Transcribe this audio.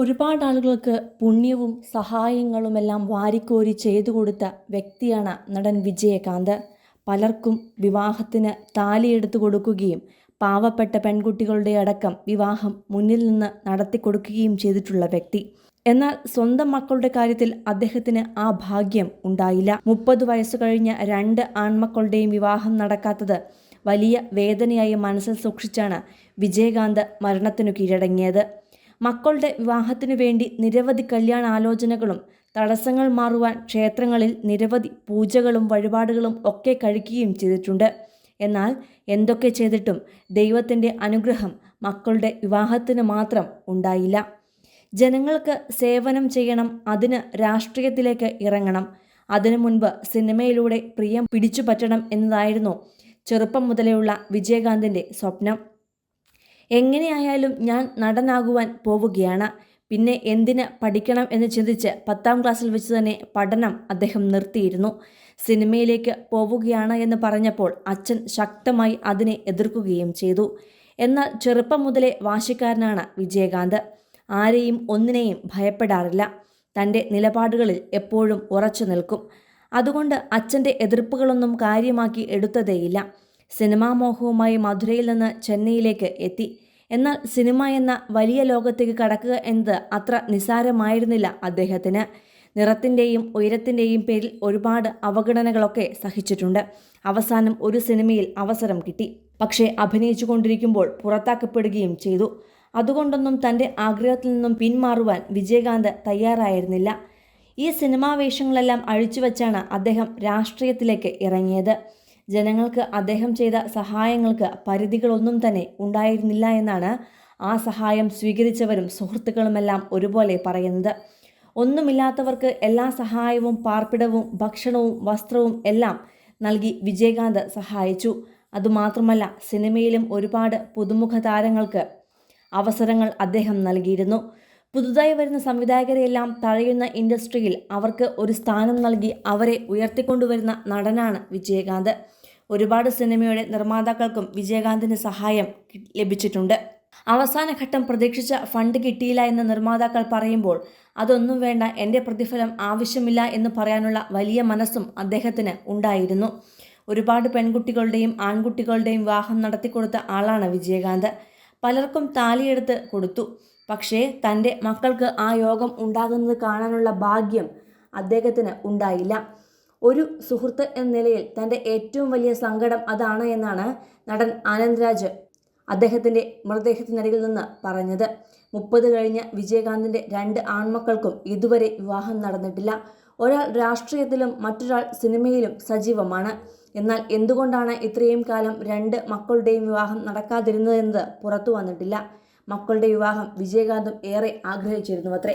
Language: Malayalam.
ഒരുപാട് ആളുകൾക്ക് പുണ്യവും സഹായങ്ങളുമെല്ലാം വാരിക്കോരി ചെയ്തു കൊടുത്ത വ്യക്തിയാണ് നടൻ വിജയകാന്ത്. പലർക്കും വിവാഹത്തിന് താലിയെടുത്തു കൊടുക്കുകയും പാവപ്പെട്ട പെൺകുട്ടികളുടെ അടക്കം വിവാഹം മുന്നിൽ നിന്ന് നടത്തി കൊടുക്കുകയും ചെയ്തിട്ടുള്ള വ്യക്തി. എന്നാൽ സ്വന്തം മക്കളുടെ കാര്യത്തിൽ അദ്ദേഹത്തിന് ആ ഭാഗ്യം ഉണ്ടായില്ല. മുപ്പത് വയസ്സ് കഴിഞ്ഞ രണ്ട് ആൺമക്കളുടെയും വിവാഹം നടക്കാത്തത് വലിയ വേദനയായി മനസ്സിൽ സൂക്ഷിച്ചാണ് വിജയകാന്ത് മരണത്തിനു കീഴടങ്ങിയത്. മക്കളുടെ വിവാഹത്തിനു വേണ്ടി നിരവധി കല്യാണാലോചനകളും തടസ്സങ്ങൾ മാറുവാൻ ക്ഷേത്രങ്ങളിൽ നിരവധി പൂജകളും വഴിപാടുകളും ഒക്കെ കഴിക്കുകയും ചെയ്തിട്ടുണ്ട്. എന്നാൽ എന്തൊക്കെ ചെയ്തിട്ടും ദൈവത്തിന്റെ അനുഗ്രഹം മക്കളുടെ വിവാഹത്തിന് മാത്രം ഉണ്ടായില്ല. ജനങ്ങൾക്ക് സേവനം ചെയ്യണം അതിന് രാഷ്ട്രീയത്തിലേക്ക് ഇറങ്ങണം. അതിനു മുൻപ് സിനിമയിലൂടെ പ്രിയം പിടിച്ചു പറ്റണം എന്നതായിരുന്നു ചെറുപ്പം മുതലെയുള്ള വിജയകാന്തിന്റെ സ്വപ്നം. എങ്ങനെയായാലും ഞാൻ നടനാകുവാൻ പോവുകയാണ്. പിന്നെ എന്തിന് പഠിക്കണം എന്ന് ചിന്തിച്ച് പത്താം ക്ലാസ്സിൽ വെച്ച് തന്നെ പഠനം അദ്ദേഹം നിർത്തിയിരുന്നു. സിനിമയിലേക്ക് പോവുകയാണ് എന്ന് പറഞ്ഞപ്പോൾ അച്ഛൻ ശക്തമായി അതിനെ എതിർക്കുകയും ചെയ്തു. എന്നാൽ ചെറുപ്പം മുതലേ വാശിക്കാരനാണ് വിജയകാന്ത്. ആരെയും ഒന്നിനെയും ഭയപ്പെടാറില്ല. തന്റെ നിലപാടുകളിൽ എപ്പോഴും ഉറച്ചു നിൽക്കും. അതുകൊണ്ട് അച്ഛന്റെ എതിർപ്പുകളൊന്നും കാര്യമാക്കി എടുത്തതേയില്ല. സിനിമാ മോഹവുമായി മധുരയിൽ നിന്ന് ചെന്നൈയിലേക്ക് എത്തി. എന്നാൽ സിനിമ എന്ന വലിയ ലോകത്തേക്ക് കടക്കുക എന്നത് അത്ര നിസാരമായിരുന്നില്ല അദ്ദേഹത്തിന്. നിറത്തിന്റെയും ഉയരത്തിന്റെയും പേരിൽ ഒരുപാട് അവഗണനകളൊക്കെ സഹിച്ചിട്ടുണ്ട്. അവസാനം ഒരു സിനിമയിൽ അവസരം കിട്ടി. പക്ഷേ അഭിനയിച്ചു കൊണ്ടിരിക്കുമ്പോൾ പുറത്താക്കപ്പെടുകയും ചെയ്തു. അതുകൊണ്ടൊന്നും തന്റെ ആഗ്രഹത്തിൽ നിന്നും പിന്മാറുവാൻ വിജയകാന്ത് തയ്യാറായിരുന്നില്ല. ഈ സിനിമാ വേഷങ്ങളെല്ലാം അഴിച്ചുവെച്ചാണ് അദ്ദേഹം രാഷ്ട്രീയത്തിലേക്ക് ഇറങ്ങിയത്. ജനങ്ങൾക്ക് അദ്ദേഹം ചെയ്ത സഹായങ്ങൾക്ക് പരിധികളൊന്നും തന്നെ ഉണ്ടായിരുന്നില്ല എന്നാണ് ആ സഹായം സ്വീകരിച്ചവരും സുഹൃത്തുക്കളുമെല്ലാം ഒരുപോലെ പറയുന്നത്. ഒന്നുമില്ലാത്തവർക്ക് എല്ലാ സഹായവും പാർപ്പിടവും ഭക്ഷണവും വസ്ത്രവും എല്ലാം നൽകി വിജയകാന്ത് സഹായിച്ചു. അതുമാത്രമല്ല സിനിമയിലും ഒരുപാട് പുതുമുഖ താരങ്ങൾക്ക് അവസരങ്ങൾ അദ്ദേഹം നൽകിയിരുന്നു. പുതുതായി വരുന്ന സംവിധായകരെയെല്ലാം തഴയുന്ന ഇൻഡസ്ട്രിയിൽ അവർക്ക് ഒരു സ്ഥാനം നൽകി അവരെ ഉയർത്തിക്കൊണ്ടുവരുന്ന നടനാണ് വിജയകാന്ത്. ഒരുപാട് സിനിമയുടെ നിർമ്മാതാക്കൾക്കും വിജയകാന്തിന് സഹായം ലഭിച്ചിട്ടുണ്ട്. അവസാന ഘട്ടം പ്രതീക്ഷിച്ച ഫണ്ട് കിട്ടിയില്ല എന്ന് നിർമ്മാതാക്കൾ പറയുമ്പോൾ അതൊന്നും വേണ്ട എന്റെ പ്രതിഫലം ആവശ്യമില്ല എന്ന് പറയാനുള്ള വലിയ മനസ്സും അദ്ദേഹത്തിന് ഉണ്ടായിരുന്നു. ഒരുപാട് പെൺകുട്ടികളുടെയും ആൺകുട്ടികളുടെയും വിവാഹം നടത്തിക്കൊടുത്ത ആളാണ് വിജയകാന്ത്. പലർക്കും താലിയെടുത്ത് കൊടുത്തു. പക്ഷേ തന്റെ മക്കൾക്ക് ആ യോഗം ഉണ്ടാകുന്നത് കാണാനുള്ള ഭാഗ്യം അദ്ദേഹത്തിന് ഉണ്ടായില്ല. ഒരു സുഹൃത്ത് എന്ന നിലയിൽ തന്റെ ഏറ്റവും വലിയ സങ്കടം അതാണ് എന്നാണ് നടൻ ആനന്ദ്രാജ് അദ്ദേഹത്തിന്റെ മൃതദേഹത്തിനരികിൽ നിന്ന് പറഞ്ഞത്. മുപ്പത് കഴിഞ്ഞ വിജയകാന്തിന്റെ രണ്ട് ആൺമക്കൾക്കും ഇതുവരെ വിവാഹം നടന്നിട്ടില്ല. ഒരാൾ രാഷ്ട്രീയത്തിലും മറ്റൊരാൾ സിനിമയിലും സജീവമാണ്. എന്നാൽ എന്തുകൊണ്ടാണ് ഇത്രയും കാലം രണ്ട് മക്കളുടെയും വിവാഹം നടക്കാതിരുന്നതെന്നത് പുറത്തു വന്നിട്ടില്ല. മക്കളുടെ വിവാഹം വിജയകാന്തും ഏറെ ആഗ്രഹിച്ചിരുന്നു അത്രേ